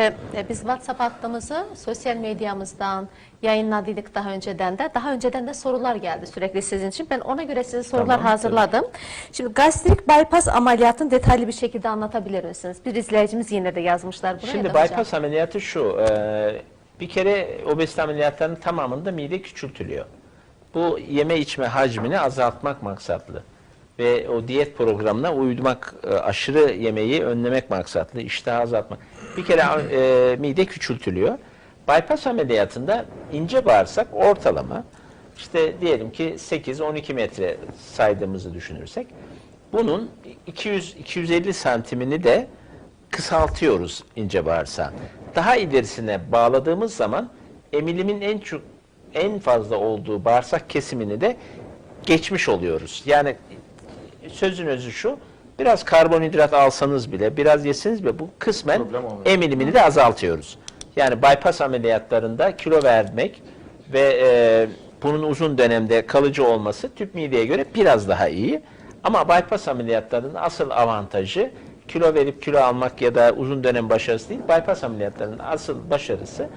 E, Biz WhatsApp hattımızı sosyal medyamızdan yayınladık daha önceden de. Daha önceden de sorular geldi sürekli sizin için. Ben ona göre size sorular Tamam, hazırladım. Şimdi gastrik bypass ameliyatını detaylı bir şekilde anlatabilir misiniz? Bir izleyicimiz yine de yazmışlar buraya Şimdi da hocam. bypass ameliyatı şu. e, bir kere obezite ameliyatlarının tamamında mide küçültülüyor. Bu yeme içme hacmini azaltmak maksatlı. Ve o diyet programına uymak, e, aşırı yemeği önlemek maksatlı, iştahı azaltmak. Bir kere e, mide küçültülüyor. Bypass ameliyatında ince bağırsak ortalama işte diyelim ki 8-12 metre saydığımızı düşünürsek bunun 200-250 santimini de kısaltıyoruz ince bağırsağın. Daha ilerisine bağladığımız zaman emilimin en çok en fazla olduğu bağırsak kesimini de geçmiş oluyoruz. Yani sözün özü şu. Biraz karbonhidrat alsanız bile, biraz yeseniz bile bu kısmen emilimini de azaltıyoruz. Yani bypass ameliyatlarında kilo vermek ve e, bunun uzun dönemde kalıcı olması tüp mideye göre biraz daha iyi. Ama bypass ameliyatlarının asıl avantajı kilo verip kilo almak ya da uzun dönem başarısı değil. Bypass ameliyatlarının asıl başarısı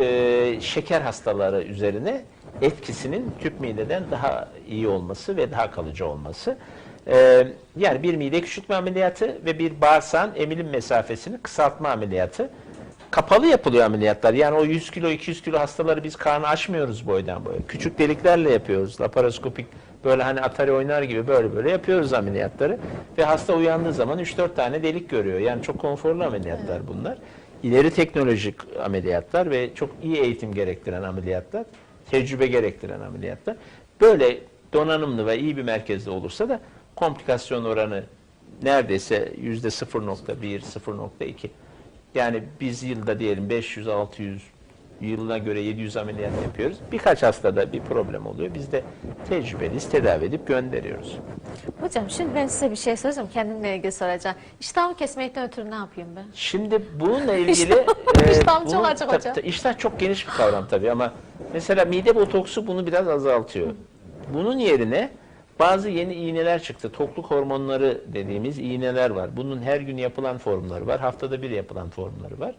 e, şeker hastaları üzerine etkisinin tüp mideden daha iyi olması ve daha kalıcı olması. E, yani bir mide küçültme ameliyatı ve bir bağırsağın emilim mesafesini kısaltma ameliyatı. Kapalı yapılıyor ameliyatlar. Yani o 100 kilo 200 kilo hastaları biz karnı açmıyoruz boydan boya. Küçük deliklerle yapıyoruz. Laparoskopik böyle hani atari oynar gibi böyle böyle yapıyoruz ameliyatları. Ve hasta uyandığı zaman 3-4 tane delik görüyor. Yani çok konforlu ameliyatlar bunlar. İleri teknolojik ameliyatlar ve çok iyi eğitim gerektiren ameliyatlar. Tecrübe gerektiren ameliyatlar. Böyle donanımlı ve iyi bir merkezde olursa da komplikasyon oranı neredeyse yüzde 0.1, 0.2. Yani biz yılda diyelim 500, 600, yılına göre 700 ameliyat yapıyoruz. Birkaç hastada bir problem oluyor. Biz de tecrübeliyiz, tedavi edip gönderiyoruz. Hocam şimdi ben size bir şey soracağım. Kendimle ilgili soracağım. İştahımı kesmekten ötürü ne yapayım ben? Şimdi bununla ilgili... İştah- iştahım çok açık hocam. iştah çok geniş bir kavram tabii ama mesela mide botoksu bunu biraz azaltıyor. Bunun yerine bazı yeni iğneler çıktı. Tokluk hormonları dediğimiz iğneler var. Bunun her gün yapılan formları var. Haftada bir yapılan formları var.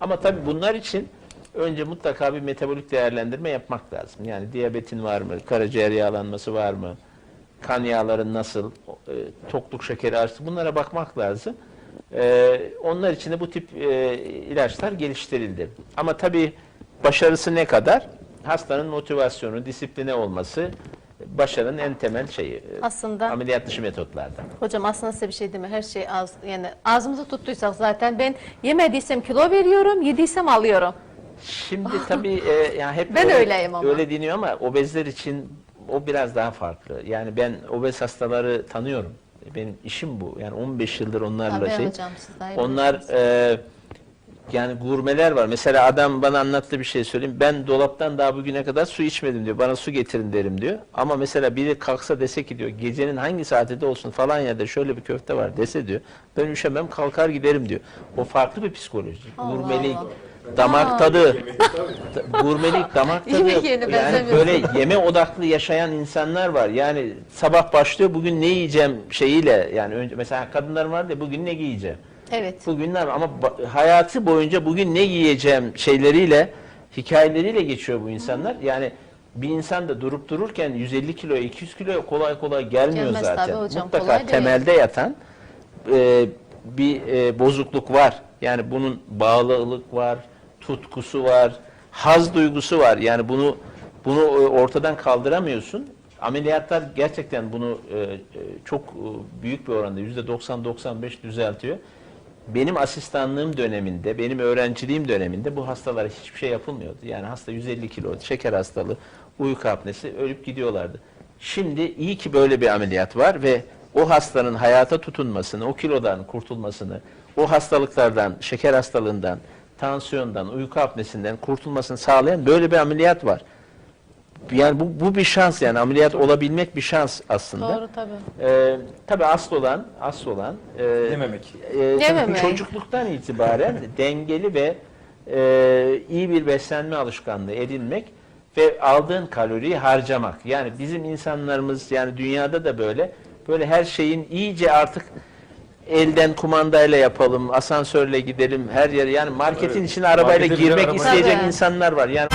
Ama tabii bunlar için önce mutlaka bir metabolik değerlendirme yapmak lazım. Yani diyabetin var mı? Karaciğer yağlanması var mı? kan yağları nasıl, e, tokluk şekeri arttı bunlara bakmak lazım. E, onlar için de bu tip e, ilaçlar geliştirildi. Ama tabii başarısı ne kadar? Hastanın motivasyonu, disipline olması başarının en temel şeyi. e, Aslında- ameliyat dışı metotlarda. Hocam aslında size bir şey değil mi? Her şey az yani ağzımızı tuttuysak zaten ben yemediysem kilo veriyorum, yediysem alıyorum. Şimdi tabii e, yani hep Ben öyle, öyleyim ama. öyle deniyor ama obezler için o biraz daha farklı. Yani ben obez hastaları tanıyorum. Benim işim bu. Yani 15 yıldır onlarla Tabii şey. hocam, siz daha iyi Onlar bilirsiniz. e, yani gurmeler var. Mesela adam bana anlattığı bir şey söyleyeyim. Ben dolaptan daha bugüne kadar su içmedim diyor. Bana su getirin derim diyor. Ama mesela biri kalksa dese ki diyor gecenin hangi saatinde olsun falan yerde şöyle bir köfte var dese diyor. Ben üşemem kalkar giderim diyor. O farklı bir psikoloji. Allah Gurmelik, Allah. Damak tadı, da- gurmelik, damak tadı. Yemek yerine yani böyle yeme odaklı yaşayan insanlar var. Yani sabah başlıyor bugün ne yiyeceğim şeyiyle yani önce mesela kadınlar var ya bugün ne giyeceğim. Evet. Bugünler ama ba- hayatı boyunca bugün ne giyeceğim şeyleriyle, hikayeleriyle geçiyor bu insanlar. Yani bir insan da durup dururken 150 kilo, 200 kilo kolay kolay gelmiyor Gelmez zaten. hocam, Mutlaka kolay değil. temelde yatan e, bir e, bozukluk var. Yani bunun bağlılık var, tutkusu var, haz duygusu var. Yani bunu bunu e, ortadan kaldıramıyorsun. Ameliyatlar gerçekten bunu e, e, çok büyük bir oranda %90-95 düzeltiyor. Benim asistanlığım döneminde, benim öğrenciliğim döneminde bu hastalara hiçbir şey yapılmıyordu. Yani hasta 150 kilo, şeker hastalığı, uyku apnesi ölüp gidiyorlardı. Şimdi iyi ki böyle bir ameliyat var ve o hastanın hayata tutunmasını, o kilodan kurtulmasını, o hastalıklardan, şeker hastalığından, tansiyondan, uyku apnesinden kurtulmasını sağlayan böyle bir ameliyat var. Yani bu, bu bir şans yani ameliyat olabilmek bir şans aslında. Doğru tabii. Ee, tabii asıl olan, asıl olan e, Yememek. e, Yememek. çocukluktan itibaren dengeli ve e, iyi bir beslenme alışkanlığı edinmek ve aldığın kaloriyi harcamak. Yani bizim insanlarımız yani dünyada da böyle böyle her şeyin iyice artık elden kumandayla yapalım, asansörle gidelim her yere. Yani marketin içine arabayla Markete bile girmek arabayla- isteyecek Tabii. insanlar var. Yani